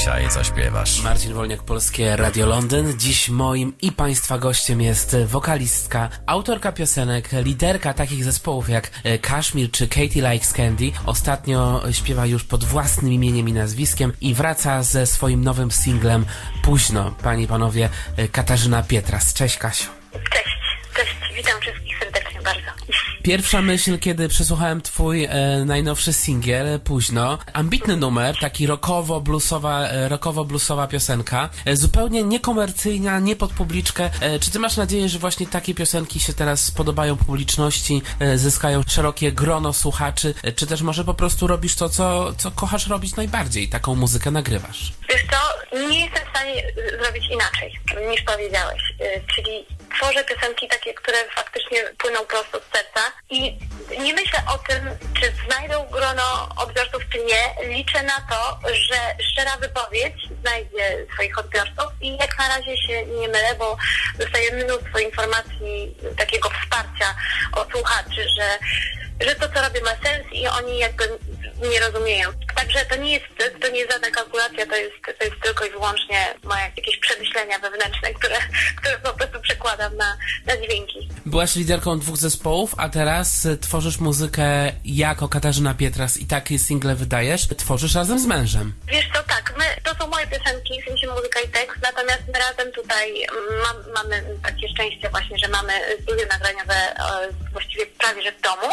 dzisiaj zaśpiewasz? Marcin Wolniak, Polskie Radio Londyn. Dziś moim i Państwa gościem jest wokalistka, autorka piosenek, liderka takich zespołów jak e, Kashmir czy Katie Likes Candy. Ostatnio śpiewa już pod własnym imieniem i nazwiskiem i wraca ze swoim nowym singlem Późno. Panie i Panowie, e, Katarzyna Pietras. Cześć Kasiu. Cześć, cześć, witam wszystkich. Pierwsza myśl, kiedy przesłuchałem twój e, najnowszy singiel, późno, ambitny numer, taki rockowo-bluesowa, e, rockowo-bluesowa piosenka, e, zupełnie niekomercyjna, nie pod publiczkę. E, czy ty masz nadzieję, że właśnie takie piosenki się teraz spodobają publiczności, e, zyskają szerokie grono słuchaczy, e, czy też może po prostu robisz to, co, co kochasz robić najbardziej, taką muzykę nagrywasz? Wiesz co, nie jestem w stanie zrobić inaczej niż powiedziałeś, Y, czyli tworzę piosenki takie, które faktycznie płyną prosto z serca i nie myślę o tym, czy znajdą grono odbiorców, czy nie. Liczę na to, że szczera wypowiedź znajdzie swoich odbiorców i jak na razie się nie mylę, bo dostaję mnóstwo informacji takiego wsparcia od słuchaczy, że że to, co robię, ma sens i oni jakby nie rozumieją. Także to nie jest, to nie jest żadna kalkulacja, to jest, to jest tylko i wyłącznie moje jakieś przemyślenia wewnętrzne, które, które po prostu przekładam na, na dźwięki. Byłaś liderką dwóch zespołów, a teraz tworzysz muzykę jako Katarzyna Pietras i takie single wydajesz, tworzysz razem z mężem. Wiesz co, tak, my, to są moje piosenki, w sensie muzyka i tekst, natomiast my razem tutaj mam, mamy takie szczęście właśnie, że mamy studio nagraniowe e, właściwie prawie że w domu.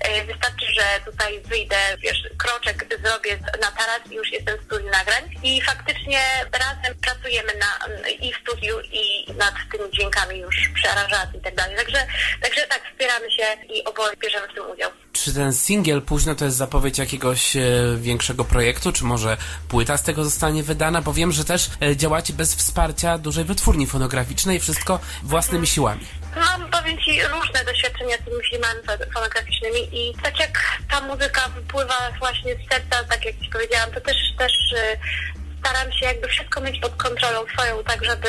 E, Wystarczy, że tutaj wyjdę, wiesz, kroczek zrobię na taras i już jestem w studiu nagrań i faktycznie razem pracujemy na, i w studiu i nad tymi dźwiękami już przy i tak dalej. Także, także tak, wspieramy się i oboje bierzemy w tym udział. Czy ten singiel późno to jest zapowiedź jakiegoś e, większego projektu, czy może płyta z tego zostanie wydana? Bo wiem, że też e, działacie bez wsparcia dużej wytwórni fonograficznej, wszystko własnymi siłami. Mam, powiem Ci, różne doświadczenia z tymi filmami fo- fonograficznymi i tak jak ta muzyka wypływa właśnie z serca, tak jak Ci powiedziałam, to też, też y, staram się jakby wszystko mieć pod kontrolą swoją, tak żeby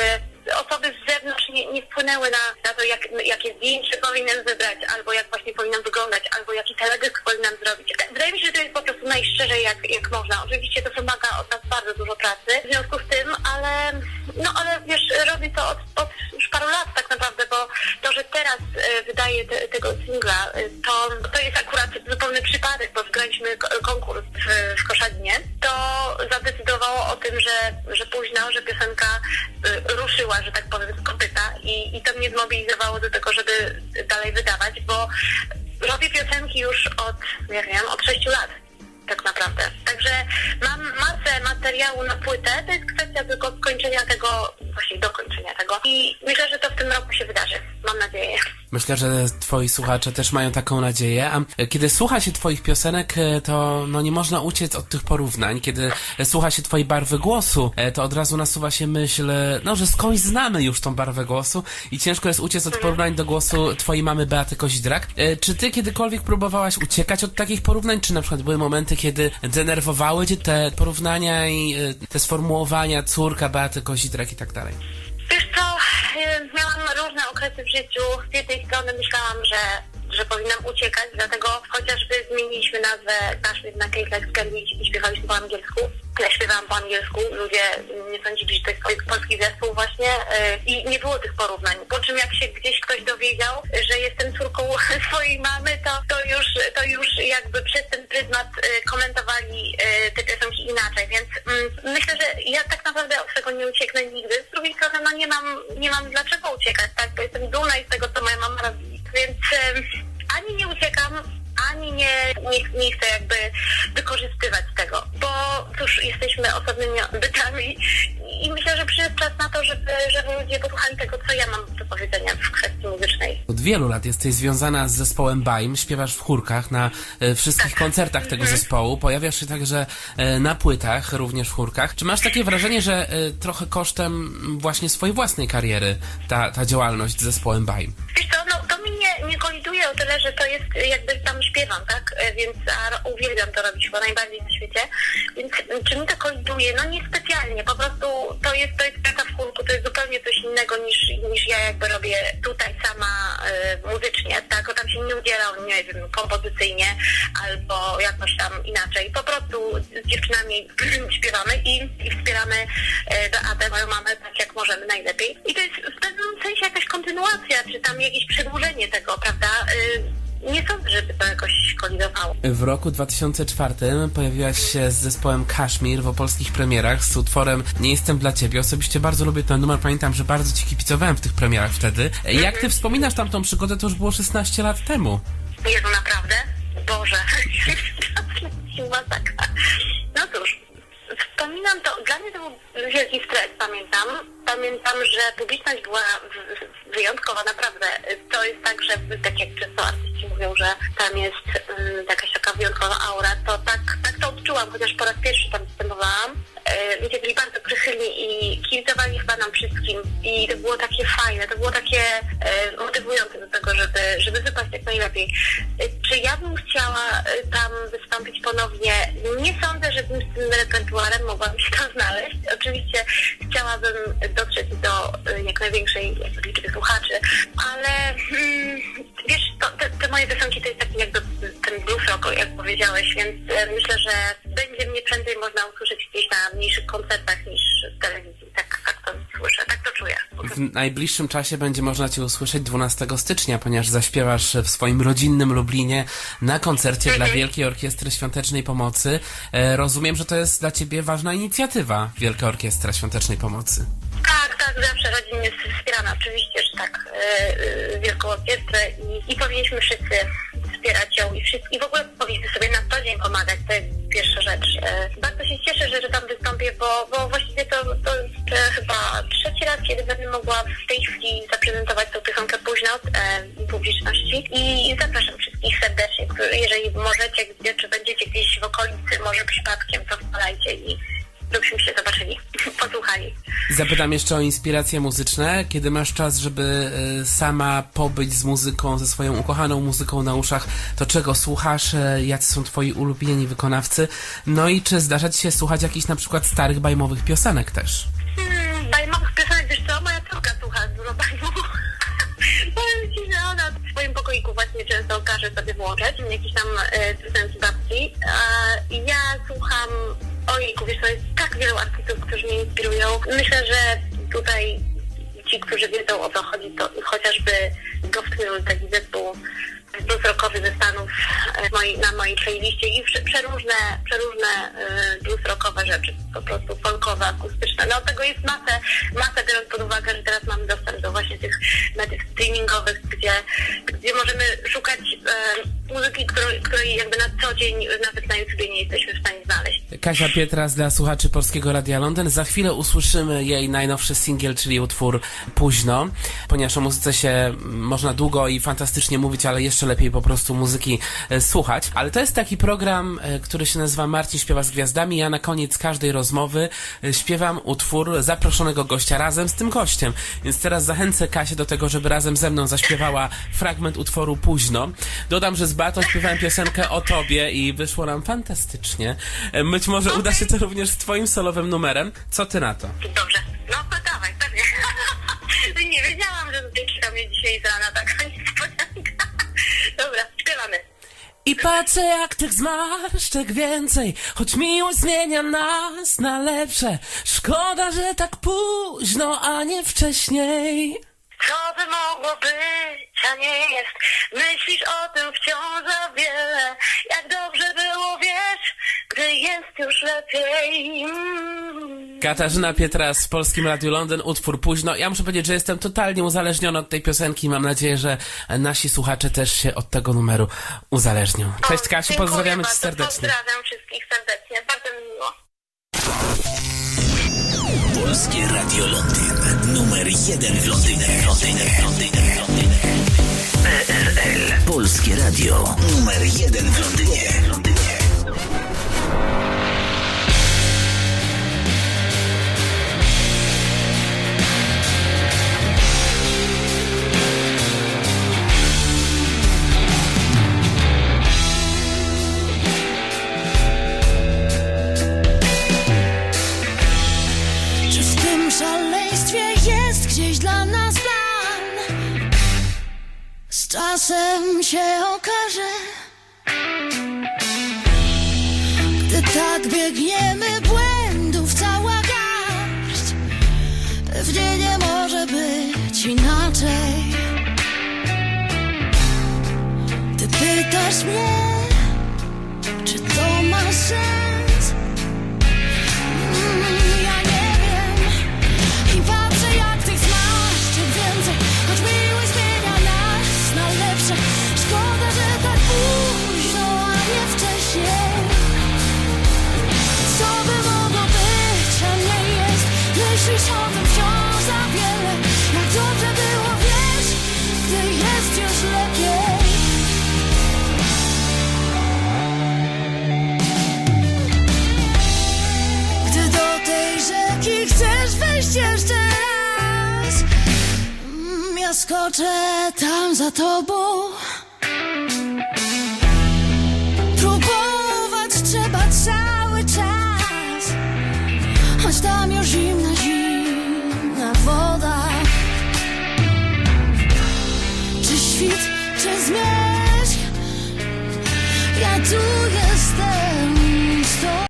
osoby z zewnątrz nie, nie wpłynęły na, na to, jak, jakie zdjęcie powinnam wybrać, albo jak właśnie powinnam wyglądać, albo jaki teledysk powinnam zrobić. Wydaje mi się, że to jest po prostu najszczerzej jak, jak można. Oczywiście to wymaga od nas bardzo dużo pracy w związku z tym, ale no ale wiesz, robię to od, od już paru lat tak naprawdę, bo to, że teraz e, wydaję te, tego singla, e, to, to jest akurat zupełny przypadek, bo wygraliśmy ko- konkurs w, w Koszalinie. Że tak powiem, z kopyta i, i to mnie zmobilizowało do tego, żeby dalej wydawać, bo robię piosenki już od, nie wiem, od sześciu lat tak naprawdę. Także mam masę materiału na płytę, to jest kwestia tylko skończenia tego, właśnie dokończenia tego. I myślę, że to w tym roku się wydarzy. Mam nadzieję. Myślę, że twoi słuchacze też mają taką nadzieję. A kiedy słucha się twoich piosenek, e, to no nie można uciec od tych porównań. Kiedy słucha się twojej barwy głosu, e, to od razu nasuwa się myśl, no, że skądś znamy już tą barwę głosu i ciężko jest uciec od porównań do głosu twojej mamy Beaty Kozidrak. E, Czy ty kiedykolwiek próbowałaś uciekać od takich porównań, czy na przykład były momenty, kiedy denerwowały cię te porównania i te sformułowania córka Beaty Kozidrak i tak dalej? Y, miałam różne okresy w życiu. Z jednej strony myślałam, że że powinnam uciekać, dlatego chociażby zmieniliśmy nazwę Kashmir na Case Like Candy i śpiewaliśmy po angielsku. Ja śpiewałam po angielsku, ludzie nie sądzili, że to jest pol- polski zespół właśnie y, i nie było tych porównań. Po czym jak się gdzieś ktoś dowiedział, że jestem córką swojej mamy, to, to, już, to już jakby przez ten pryzmat y, komentowali y, te piosenki inaczej, więc mm, myślę, że ja tak naprawdę od tego nie ucieknę nigdy. Z drugiej strony no nie mam, nie mam dlaczego uciekać, tak, bo jestem dumna i z tego, co moja mama robi, więc ani nie uciekam, ani nie, nie, nie chcę jakby wykorzystywać tego, cóż, jesteśmy osobnymi bytami i myślę, że przyszedł czas na to, żeby, żeby ludzie posłuchali tego, co ja mam do powiedzenia w kwestii muzycznej. Od wielu lat jesteś związana z zespołem Baim, śpiewasz w chórkach na e, wszystkich koncertach tego zespołu, pojawiasz się także e, na płytach, również w chórkach. Czy masz takie wrażenie, że e, trochę kosztem właśnie swojej własnej kariery ta, ta działalność z zespołem Baim? Wiesz tyle, że to jest jakby tam śpiewam, tak? E, Więc a, uwielbiam to robić chyba najbardziej na świecie. Więc m, czy mi to koliduje? No niespecjalnie. Po prostu to jest, to jest praca w chórku, to jest zupełnie coś innego niż, niż ja jakby robię tutaj sama e, muzycznie, tak? Bo tam się nie udzielam, nie wiem, kompozycyjnie albo jakoś tam inaczej. Po prostu z dziewczynami śpiewamy i, i wspieramy e, Beatę, moją mamę, tak jak możemy najlepiej. I to jest w pewnym sensie jakaś kontynuacja, czy tam jakieś przedłużenie tego, prawda? E, nie sądzę, żeby to jakoś kolidowało. W roku 2004 pojawiłaś się z zespołem Kaszmir w opolskich premierach z utworem Nie jestem dla ciebie. Osobiście bardzo lubię ten numer, pamiętam, że bardzo ci kibicowałem w tych premierach wtedy. Jak ty wspominasz tamtą przygodę, to już było 16 lat temu. Jezu, naprawdę? Boże, masakra. No cóż, wspominam to, dla mnie to był wielki stres, pamiętam. Pamiętam, że publiczność była wyjątkowa, naprawdę. To jest że tak jak często artyści mówią, że tam jest mm, jakaś taka wyjątkowa aura, to tak, tak to odczułam, chociaż po raz pierwszy tam występowałam. E, Ludzie byli bardzo przychylni i kibicowali chyba nam wszystkim i to było takie fajne, to było takie e, motywujące do tego, żeby, żeby wypaść jak najlepiej. E, ja bym chciała e, tam wystąpić ponownie? Nie sądzę, żebym z tym repertuarem mogła mi się tam znaleźć. Oczywiście chciałabym dotrzeć do e, jak największej liczby słuchaczy, ale mm, wiesz, to, te, te moje piosenki to jest taki jakby ten blues jak powiedziałeś, więc e, myślę, że będzie mnie prędzej można usłyszeć gdzieś na mniejszych koncertach W najbliższym czasie będzie można cię usłyszeć 12 stycznia, ponieważ zaśpiewasz w swoim rodzinnym Lublinie na koncercie dla Wielkiej Orkiestry Świątecznej Pomocy. E, Rozumiem, że to jest dla ciebie ważna inicjatywa Wielka Orkiestra Świątecznej Pomocy. Tak, tak, zawsze rodzinnie wspieramy, oczywiście, że tak, e, e, Wielką Orkiestrę i, i powinniśmy wszyscy wspierać ją i, wszyscy, i w ogóle powinniśmy sobie na co dzień pomagać, to jest pierwsza rzecz. E, się cieszę, że, że tam wystąpię, bo, bo właściwie to, to jest chyba trzeci raz, kiedy będę mogła w tej chwili zaprezentować tą piosenkę późno e, publiczności i zapraszam wszystkich serdecznie, jeżeli możecie, gdzie, czy będziecie gdzieś w okolicy, może przypadkiem, to wpadajcie i żebyśmy się zobaczyli, posłuchali. Zapytam jeszcze o inspiracje muzyczne. Kiedy masz czas, żeby e, sama pobyć z muzyką, ze swoją ukochaną muzyką na uszach, to czego słuchasz? E, Jacy są twoi ulubieni wykonawcy? No i czy zdarza ci się słuchać jakichś na przykład starych bajmowych piosenek też? Hmm, bajmowych piosenek, wiesz co, moja córka słucha dużo bajmów. Powiem ci, że ona w swoim pokoiku właśnie często każe sobie włączać jakieś tam e, piosenki babci. A ja słucham, ojejku, wiesz, to jest Myślę, że tutaj ci, którzy wiedzą o co chodzi, to chociażby Goftmill, taki zespół blues rockowy ze Stanów e, na mojej playliście i prze- przeróżne, przeróżne e, blues rockowe rzeczy, po prostu folkowe, akustyczne. No tego jest masę, masę biorąc pod uwagę, że teraz mamy dostęp do właśnie tych mediów streamingowych, gdzie, gdzie możemy szukać muzyki, której, której jakby na co dzień nawet na YouTube nie jesteśmy w stanie znaleźć. Kasia Pietras dla słuchaczy Polskiego Radia Londyn. Za chwilę usłyszymy jej najnowszy singiel, czyli utwór Późno, ponieważ o muzyce się mm, można długo i fantastycznie mówić, ale jeszcze lepiej po prostu muzyki e, słuchać. Ale to jest taki program, e, który się nazywa Marcin śpiewa z gwiazdami. Ja na koniec każdej rozmowy e, śpiewam utwór zaproszonego gościa razem z tym gościem. Więc teraz zachęcę Kasię do tego, żeby razem ze mną zaśpiewała fragment utworu Późno. Dodam, że z Batą śpiewałem piosenkę o tobie i wyszło nam fantastycznie. E, Być może uda się to również z twoim solowym numerem. Co ty na to? Dobrze, no to dawaj, pewnie. nie wiedziałam, że czeka mnie dzisiaj z rana taka niespodzianka. Dobra, śpiewamy. I patrzę jak tych zmarszczek więcej, choć miłość zmienia nas na lepsze. Szkoda, że tak późno, a nie wcześniej. Co by mogło być, a nie jest? Myślisz o tym wciąż za wiele. Jak dobrze było, wiesz, gdy jest już lepiej. Mm. Katarzyna Pietras w Polskim Radiu Londyn, utwór późno. Ja muszę powiedzieć, że jestem totalnie uzależniony od tej piosenki. Mam nadzieję, że nasi słuchacze też się od tego numeru uzależnią. Cześć O, Kasiu, pozdrawiamy cię bardzo, serdecznie. Pozdrawiam wszystkich serdecznie, bardzo mi miło. Polskie Radio Londyn. Numer jeden w. Londynie, Londynie, Londynie. Polskie Radio. Numer jeden w Londynie. czasem się okaże Gdy tak biegniemy błędów cała garść Pewnie nie może być inaczej. Ty pytasz mnie przychodzą wciąż za wiele. Jak dobrze było, wiesz, gdy jest już lepiej. Gdy do tej rzeki chcesz wejść jeszcze raz mm, Ja skoczę tam za tobą.